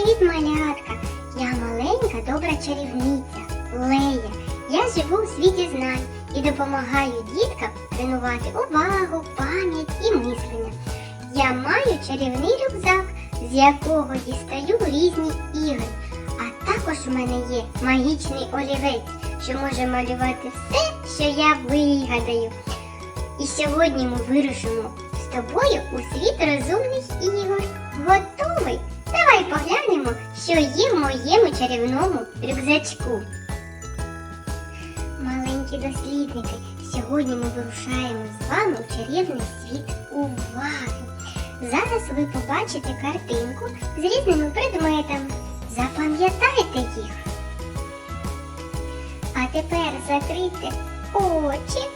Привіт, малятка! Я маленька добра чарівниця Лея. Я живу у світі знань і допомагаю діткам тренувати увагу, пам'ять і мислення. Я маю чарівний рюкзак, з якого дістаю різні ігри. А також у мене є магічний олівець, що може малювати все, що я вигадаю. І сьогодні ми вирушимо з тобою у світ розумних ігор. Готовий? Давай поглянемо, що є в моєму чарівному рюкзачку. Маленькі дослідники, сьогодні ми вирушаємо з вами у чарівний світ уваги. Зараз ви побачите картинку з різними предметами. Запам'ятайте їх. А тепер закрийте очі.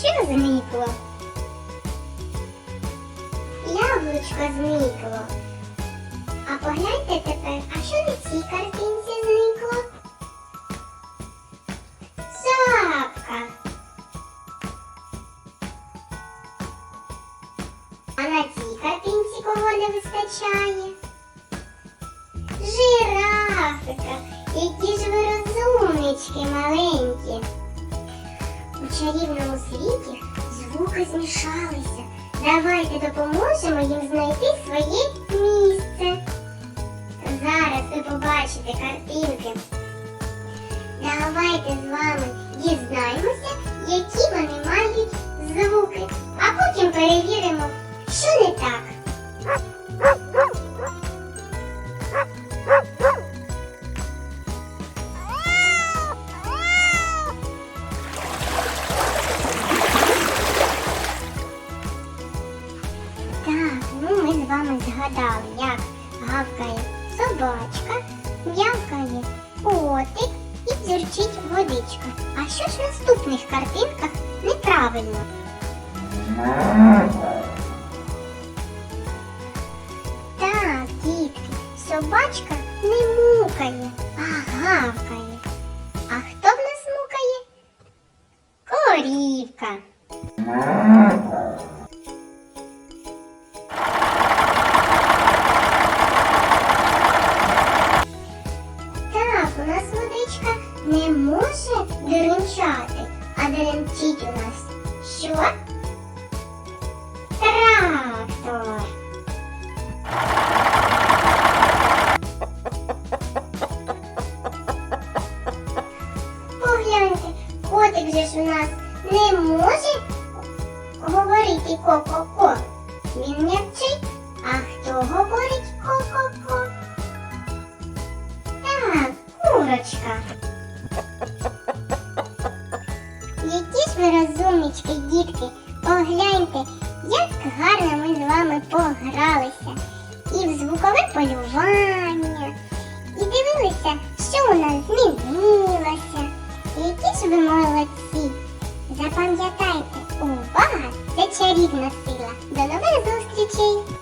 Що зникло? Яблучко зникло. Погляньте тепер, а що на цій картинці зникло? Жабка. А на цій картинці кого не вистачає? Жирафика. Які ж ви розумнички маленькі. У чарівному світі звуки змішалися. Давайте допоможемо їм знайти своє місце. Ви побачите картинки. Давайте з вами дізнаємося, які вони мають звуки, а потім перевіримо, що не так. Так, ну ми з вами згадали, як гавкає собачка, м'явкає котик і дзюрчить водичка. А що ж в наступних картинках неправильно? Так, дітки, собачка не мукає, а гавкає. А хто в нас мукає? Корівка. Не може деренчати, а деренчить у нас що? Трактор. Погляньте, котик же ж у нас не може говорити ко-ко-ко. Він м'явчить, а хто говорить ко-ко-ко? Так, курочка. Ви розумнички, дітки, погляньте, як гарно ми з вами погралися. І в звукове полювання, і дивилися, що у нас змінилося. Які ж ви молодці! Запам'ятайте, увага це чарівна сила. До нових зустрічей!